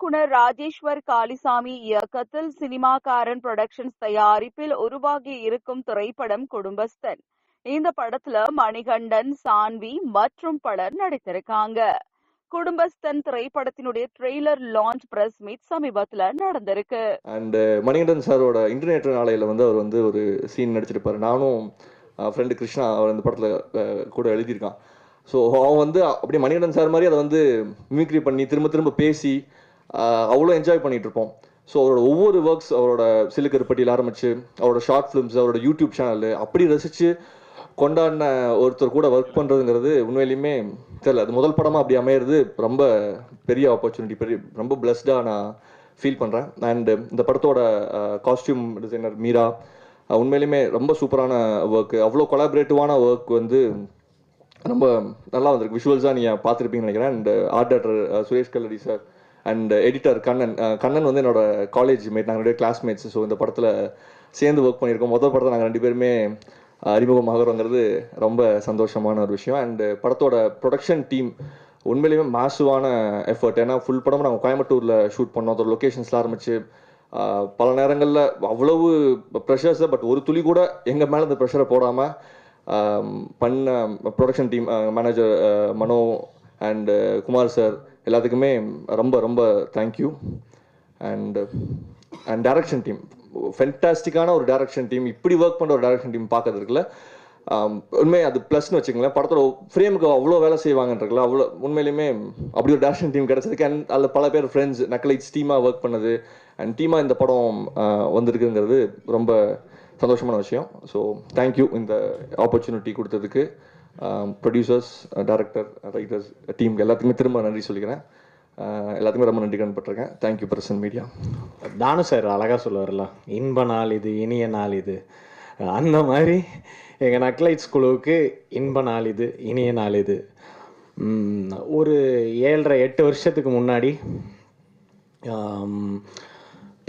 இயக்குனர் ராஜேஸ்வர் காளிசாமி இயக்கத்தில் சினிமாக்காரன் புரொடக்ஷன்ஸ் தயாரிப்பில் உருவாகி இருக்கும் திரைப்படம் குடும்பஸ்தன். இந்த படத்துல மணிகண்டன் சான்வி மற்றும் பலர் நடித்திருக்காங்க. குடும்பஸ்தன் திரைப்படத்தினுடைய ட்ரெய்லர் லான்ச் பிரஸ் மீட் சமீபத்துல நடந்திருக்கு. அண்ட் uh, மணிகண்டன் சாரோட இன்டர்நெட் நாளையில வந்து அவர் வந்து ஒரு சீன் நடிச்சிருப்பாரு. நானும் uh, ஃப்ரெண்டு கிருஷ்ணா அவர் அந்த படத்தில் uh, கூட எழுதியிருக்கான். ஸோ அவன் வந்து அப்படியே மணிகண்டன் சார் மாதிரி அதை வந்து மிமிக்ரி பண்ணி திரும்ப திரும்ப பேசி அவ்வளோ என்ஜாய் பண்ணிட்டு இருப்போம் ஸோ அவரோட ஒவ்வொரு ஒர்க்ஸ் அவரோட சிலுக்கருப்பட்டியில் ஆரம்பிச்சு அவரோட ஷார்ட் ஃபிலிம்ஸ் அவரோட யூடியூப் சேனல் அப்படி ரசித்து கொண்டாடின ஒருத்தர் கூட ஒர்க் பண்ணுறதுங்கிறது உண்மையிலுமே தெரியல. அது முதல் படமாக அப்படி அமையிறது ரொம்ப பெரிய ஆப்பர்ச்சுனிட்டி பெரிய ரொம்ப பிளஸ்டாக நான் ஃபீல் பண்ணுறேன் அண்டு இந்த படத்தோட காஸ்டியூம் டிசைனர் மீரா உண்மையிலுமே ரொம்ப சூப்பரான ஒர்க் அவ்வளோ கொலாபரேட்டிவான ஒர்க் வந்து ரொம்ப நல்லா வந்திருக்கு. விஷுவல்ஸாக நீங்கள் பார்த்துருப்பீங்கன்னு நினைக்கிறேன். And art director Suresh Kalladi sir and editor Kannan Kannan வந்து என்னோட காலேஜ் மேட் நாங்கள் ரெண்டு கிளாஸ்மேட்ஸ் ஸோ இந்த படத்தில் சேர்ந்து ஒர்க் பண்ணியிருக்கோம். முதல் படத்தை நாங்கள் ரெண்டு பேருமே uh, அறிமுகமாகறோங்கிறது ரொம்ப சந்தோஷமான ஒரு விஷயம். அண்டு uh, படத்தோட ப்ரொடக்ஷன் டீம் உண்மையிலுமே மாசுவான எஃபர்ட் ஏன்னா ஃபுல் படமும் நாங்கள் கோயம்புத்தூரில் ஷூட் பண்ணோம். அதோட லொக்கேஷன்ஸ்லாம் ஆரம்பிச்சு uh, பல நேரங்களில் அவ்வளவு ப்ரெஷர்ஸை பட் ஒரு துளி கூட எங்கள் மேலே இந்த ப்ரெஷரை போடாமல் um, பண்ண production team manager Mano and Kumar sir எல்லாத்துக்குமே ரொம்ப ரொம்ப thank you and and direction team ஃபென்டாஸ்டிக்கான ஒரு டைரக்ஷன் டீம் இப்படி ஒர்க் பண்ணுற ஒரு டைரக்ஷன் டீம் பார்க்கறது இருக்குல்ல. உண்மை அது ப்ளஸ்னு வச்சுக்கங்களேன். படத்தோட ஃப்ரேமுக்கு அவ்வளோ வேலை செய்வாங்கன்றதுல அவ்வளோ உண்மையிலுமே அப்படி ஒரு டேரக்ஷன் டீம் கிடச்சதுக்கு அண்ட் அதில் பல பேர் ஃப்ரெண்ட்ஸ் நக்கலைட்ஸ் டீமாக ஒர்க் பண்ணது. அண்ட் டீமாக இந்த படம் வந்திருக்குங்கிறது ரொம்ப சந்தோஷமான விஷயம். ஸோ தேங்க்யூ இந்த ஆப்பர்ச்சுனிட்டி கொடுத்ததுக்கு. ப்ரொடியூசர்ஸ் டேரக்டர் ரைட்டர்ஸ் டீம் எல்லாத்துக்குமே திரும்ப நன்றி சொல்லிக்கிறேன். Uh, எல்லாத்துக்குமே ரொம்ப நன்றி கண்பட்டிருக்கேன் thank you person media Thanu sir அழகாக சொல்லுவார்ல இன்ப நாள் இது இனிய நாள் இது. அந்த மாதிரி எங்கள் நக்லைட்ஸ் குழுவுக்கு இன்ப நாள் இது இனிய நாள் இது. ஒரு ஏழரை எட்டு வருஷத்துக்கு முன்னாடி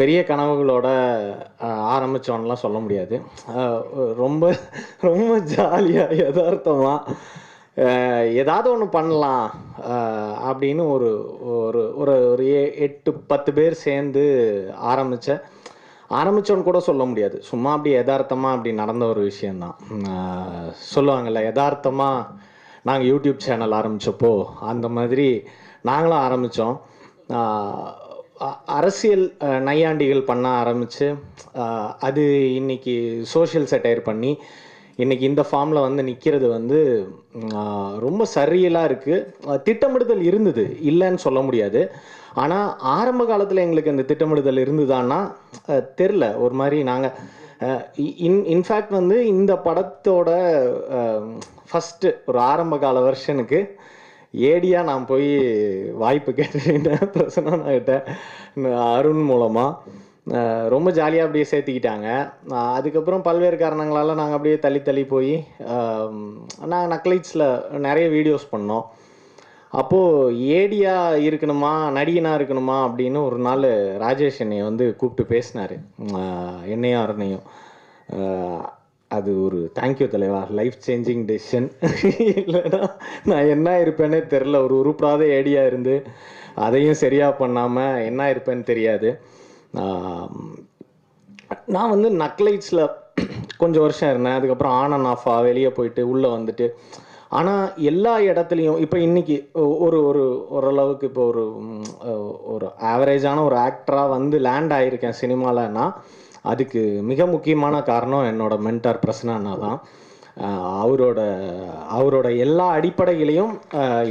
பெரிய கனவுகளோட ஆரம்பித்தோன்னெலாம் சொல்ல முடியாது. ரொம்ப ரொம்ப ஜாலியாக யதார்த்தமாக ஏதாவது ஒன்று பண்ணலாம் அப்படின்னு ஒரு ஒரு ஒரு ஒரு எட்டு பத்து பேர் சேர்ந்து ஆரம்பித்த ஆரம்பித்தோன்னு கூட சொல்ல முடியாது. சும்மா அப்படி யதார்த்தமாக அப்படி நடந்த ஒரு விஷயந்தான் சொல்லுவாங்கள்ல யதார்த்தமாக நாங்கள் யூடியூப் சேனல் ஆரம்பித்தப்போ அந்த மாதிரி நாங்களும் ஆரம்பித்தோம் அரசியல் நையாண்டிகள் பண்ண ஆரம்பித்து அது இன்னைக்கு சோஷியல் செட்டையர் பண்ணி இன்னைக்கு இந்த ஃபார்மில் வந்து நிற்கிறது வந்து ரொம்ப சரியலாக இருக்குது திட்டமிடுதல் இருந்தது. இல்லைன்னு சொல்ல முடியாது. ஆனால் ஆரம்ப காலத்தில் எங்களுக்கு அந்த திட்டமிடுதல் இருந்ததான்னா தெரில ஒரு மாதிரி நாங்கள் இன் இன்ஃபேக்ட் வந்து இந்த படத்தோட ஃபஸ்ட்டு ஒரு ஆரம்ப கால வெர்ஷனுக்கு ஏடியாக நான் போய் வாய்ப்பு கேட்டுட்டேன் பிரசன்னா கிட்ட அருண் மூலமாக ரொம்ப ஜாலியாக அப்படியே சேர்த்துக்கிட்டாங்க. அதுக்கப்புறம் பல்வேறு காரணங்களால் நாங்கள் அப்படியே தள்ளி தள்ளி போய் நாங்கள் நக்லைட்ஸில் நிறைய வீடியோஸ் பண்ணோம். அப்போது ஏடியா இருக்கணுமா நடிகனாக இருக்கணுமா அப்படின்னு ஒரு நாள் ராஜேஷ் என்னைய வந்து கூப்பிட்டு பேசினார். என்னையும் அருணையும். அது ஒரு தேங்க்யூ தலைவா. லைஃப் சேஞ்சிங் டெசிஷன் இல்லைன்னா நான் என்ன இருப்பேனே தெரில ஒரு உருப்படாத ஏடியா இருந்து அதையும் சரியாக பண்ணாமல் என்ன இருப்பேன்னு தெரியாது. நான் வந்து நக்லைட்ஸில் கொஞ்சம் வருஷம் இருந்தேன். அதுக்கப்புறம் ஆன் அண்ட் ஆஃபாக வெளியே போயிட்டு உள்ளே வந்துட்டு. ஆனால் எல்லா இடத்துலையும் இப்போ இன்னைக்கு ஒ- ஒரு ஒரு ஓரளவுக்கு இப்போ ஒரு ஒரு ஆவரேஜான ஒரு ஆக்டராக வந்து லேண்ட் ஆகியிருக்கேன் சினிமாலன்னா. அதுக்கு மிக முக்கியமான காரணம் என்னோட மென்டார் பிரசனா அண்ணா தான். அவரோட அவரோட எல்லா அடிப்படைகளையும்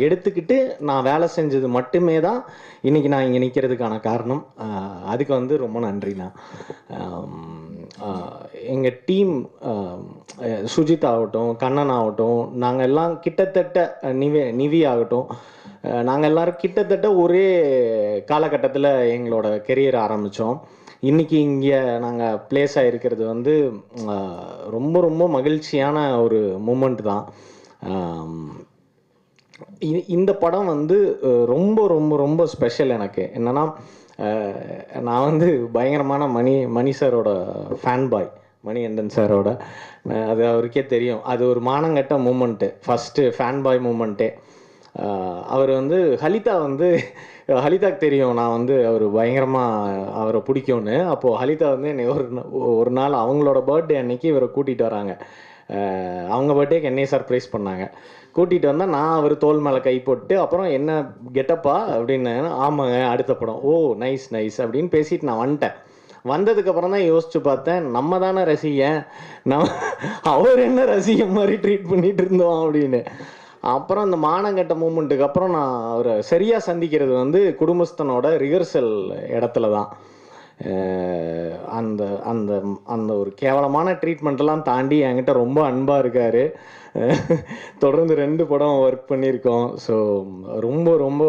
எடுத்துக்கிட்டு நான் வேலை செஞ்சது மட்டுமே தான் இன்னைக்கு நான் இங்கே நிற்கிறதுக்கான காரணம். அதுக்கு வந்து ரொம்ப நன்றிண்ணா. எங்கள் டீம் சுஜித் ஆகட்டும் கண்ணன் ஆகட்டும் நாங்கள் எல்லாம் கிட்டத்தட்ட நிவி நிவி ஆகட்டும் நாங்கள் எல்லாரும் கிட்டத்தட்ட ஒரே காலகட்டத்தில் எங்களோட கெரியர் ஆரம்பித்தோம் இன்னைக்கு இங்கே நாங்கள் பிளேஸ் ஆகிருக்கிறது வந்து ரொம்ப ரொம்ப மகிழ்ச்சியான ஒரு மூமெண்ட் தான். இ- இந்த படம் வந்து ரொம்ப ரொம்ப ரொம்ப ஸ்பெஷல் எனக்கு. என்னன்னா நான் வந்து பயங்கரமான மணி மணி சாரோட ஃபேன் பாய் மணிகண்டன் சாரோட. அது அவருக்கே தெரியும். அது ஒரு மானங்கட்ட மூமெண்ட்டு ஃபஸ்ட்டு ஃபேன் பாய் மூமெண்ட்டே அவர் வந்து ஹலிதா வந்து ஹலிதாக்கு தெரியும் நான் வந்து அவர் பயங்கரமாக அவரை பிடிக்கும்னு. அப்போது ஹலிதா வந்து என்னை ஒரு ஒரு நாள் அவங்களோட பர்த்டே அன்னைக்கு இவரை கூட்டிகிட்டு வராங்க. அவங்க பர்த்டேக்கு என்னையே சர்ப்ரைஸ் பண்ணாங்க. கூட்டிகிட்டு வந்தால் நான் அவர் தோல் மேலே கை போட்டு அப்புறம் என்ன கெட்டப்பா அப்படின்னு ஆமாங்க அடுத்த படம். ஓ நைஸ் நைஸ் அப்படின்னு பேசிட்டு நான் வந்துட்டேன். வந்ததுக்கப்புறம் தான் யோசிச்சு பார்த்தேன் நம்ம தானே ரசிகன். நம்ம அவர் என்ன ரசிகன் மாதிரி ட்ரீட் பண்ணிட்டு இருந்தோம் அப்படின்னு. அப்புறம் அந்த மானங்கட்ட மூமெண்ட்டுக்கு அப்புறம் நான் அவரை சரியாக சந்திக்கிறது வந்து குடும்பஸ்தனோட ரிஹர்சல் இடத்துல தான் அந்த அந்த அந்த ஒரு கேவலமான ட்ரீட்மெண்ட்டெல்லாம் தாண்டி என்கிட்ட ரொம்ப அன்பாக இருக்கார். தொடர்ந்து ரெண்டு படம் ஒர்க் பண்ணியிருக்கோம். ஸோ ரொம்ப ரொம்ப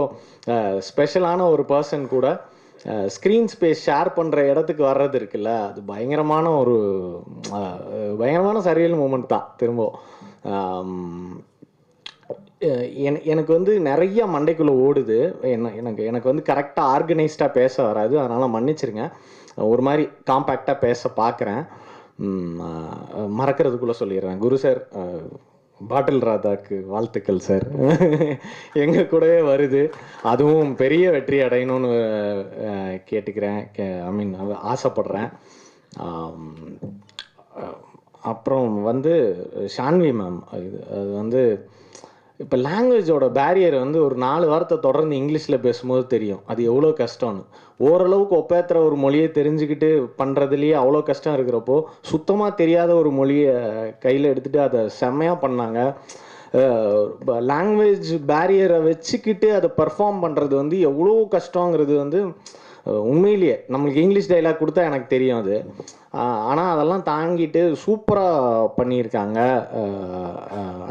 ஸ்பெஷலான ஒரு பர்சன் கூட ஸ்க்ரீன் ஸ்பேஸ் ஷேர் பண்ணுற இடத்துக்கு வர்றது இருக்குல்ல அது பயங்கரமான ஒரு பயங்கரமான சரியல் மூமெண்ட் தான் திரும்பவும். எனக்கு வந்து நிறைய மண்டைக்குள்ளே ஓடுது. என்ன எனக்கு எனக்கு வந்து கரெக்டாக ஆர்கனைஸ்டாக பேச வராது. அதனால் மன்னிச்சிருங்க. ஒரு மாதிரி காம்பேக்டாக பேச பார்க்குறேன் மறக்கிறதுக்குள்ளே சொல்லிடுறேன். குரு சார் பாட்டில் ராதாக்கு வாழ்த்துக்கள் சார் எங்கள் கூடவே வருது. அதுவும் பெரிய வெற்றி அடையணும்னு கேட்டுக்கிறேன். கே ஐ மீன் ஆசைப்படுறேன். அப்புறம் வந்து ஷான்வி மேம் இது அது வந்து இப்போ லாங்குவேஜோட பேரியர் வந்து ஒரு நாலு வாரத்தை தொடர்ந்து இங்கிலீஷில் பேசும்போது தெரியும். அது எவ்வளோ கஷ்டம்னு. ஓரளவுக்கு ஒப்பேத்துற ஒரு மொழியை தெரிஞ்சுக்கிட்டு பண்ணுறதுலேயே அவ்வளோ கஷ்டம் இருக்கிறப்போ சுத்தமாக தெரியாத ஒரு மொழியை கையில் எடுத்துகிட்டு அதை செம்மையாக பண்ணாங்க. லாங்குவேஜ் பேரியரை வச்சுக்கிட்டு அதை பர்ஃபார்ம் பண்ணுறது வந்து எவ்வளோ கஷ்டங்கிறது வந்து உண்மையிலேயே நம்மளுக்கு இங்கிலீஷ் டைலாக் கொடுத்தா எனக்கு தெரியும் அது. ஆனால் அதெல்லாம் தாங்கிட்டு சூப்பராக பண்ணியிருக்காங்க.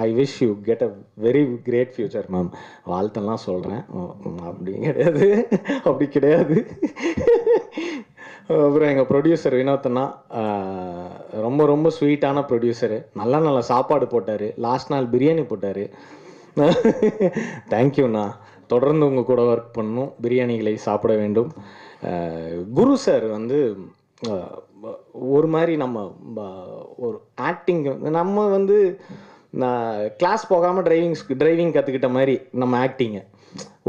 I wish you get a very great future ma'am வாழ்த்தெல்லாம் சொல்கிறேன் அப்படி கிடையாது. அப்படி கிடையாது. அப்புறம் எங்கள் ப்ரொடியூசர் வினோத்தனா ரொம்ப ரொம்ப ஸ்வீட்டான ப்ரொடியூசரு நல்ல நல்ல சாப்பாடு போட்டார். லாஸ்ட் நாள் பிரியாணி போட்டார். தேங்க்யூண்ணா தொடர்ந்து உங்கள் கூட ஒர்க் பண்ணணும் பிரியாணிகளை சாப்பிட வேண்டும். குரு சார் வந்து ஒரு மாதிரி நம்ம ஒரு ஆக்டிங் நம்ம வந்து கிளாஸ் போகாமல் டிரைவிங் டிரைவிங் கற்றுக்கிட்ட மாதிரி நம்ம ஆக்டிங்கை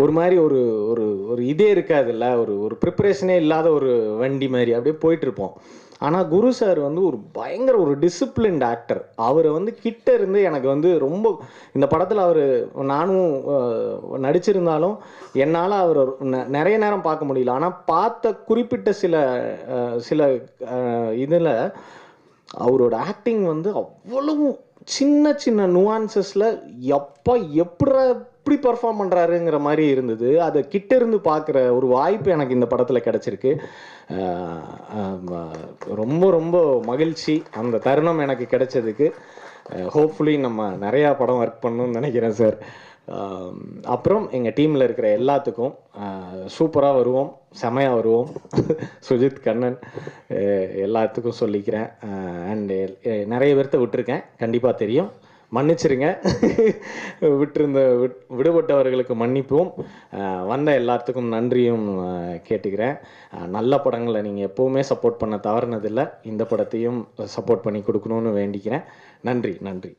ஒரு மாதிரி ஒரு ஒரு ஒரு இதே இருக்காதுல்ல ஒரு ஒரு ப்ரிப்பரேஷனே இல்லாத ஒரு வண்டி மாதிரி அப்படியே போயிட்டு இருப்போம். ஆனால் குரு சார் வந்து ஒரு பயங்கர ஒரு டிசிப்ளின்ட் ஆக்டர் அவரை வந்து கிட்ட இருந்து எனக்கு வந்து ரொம்ப இந்த படத்தில் அவர் நானும் நடிச்சிருந்தாலும் என்னால் அவர் நிறைய நேரம் பார்க்க முடியல. ஆனால் பார்த்த குறிப்பிட்ட சில சில இதில் அவரோட ஆக்டிங் வந்து அவ்வளவும் சின்ன சின்ன நுவான்சஸில் எப்போ எப்படி எப்படி பர்ஃபார்ம் பண்ணுறாருங்கிற மாதிரி இருந்தது. அதை கிட்ட இருந்து பார்க்குற ஒரு வாய்ப்பு எனக்கு இந்த படத்தில் கிடச்சிருக்கு. ரொம்ப ரொம்ப மகிழ்ச்சி. அந்த தருணம் எனக்கு கிடைச்சதுக்கு. ஹோப்ஃபுல்லி நம்ம நிறையா படம் ஒர்க் பண்ணணும்னு நினைக்கிறேன் சார் அப்புறம் எங்கள் டீமில் இருக்கிற எல்லாத்துக்கும் சூப்பராக வருவோம் செமையாக வருவோம். சுஜித் கண்ணன் எல்லாத்துக்கும் சொல்லிக்கிறேன். அண்டு நிறைய பேர்த்த விட்டுருக்கேன். கண்டிப்பாக தெரியும். மன்னிச்சிருங்க. விட்டிருந்த விட் விடுபட்டவர்களுக்கு மன்னிப்பும். வந்த எல்லாத்துக்கும் நன்றியும் கேட்டுக்கிறேன். நல்ல படங்களை நீங்கள் எப்போவுமே சப்போர்ட் பண்ண தவறுனதில்லை. இந்த படத்தையும் சப்போர்ட் பண்ணி கொடுக்கணும்னு வேண்டிக்கிறேன். நன்றி நன்றி.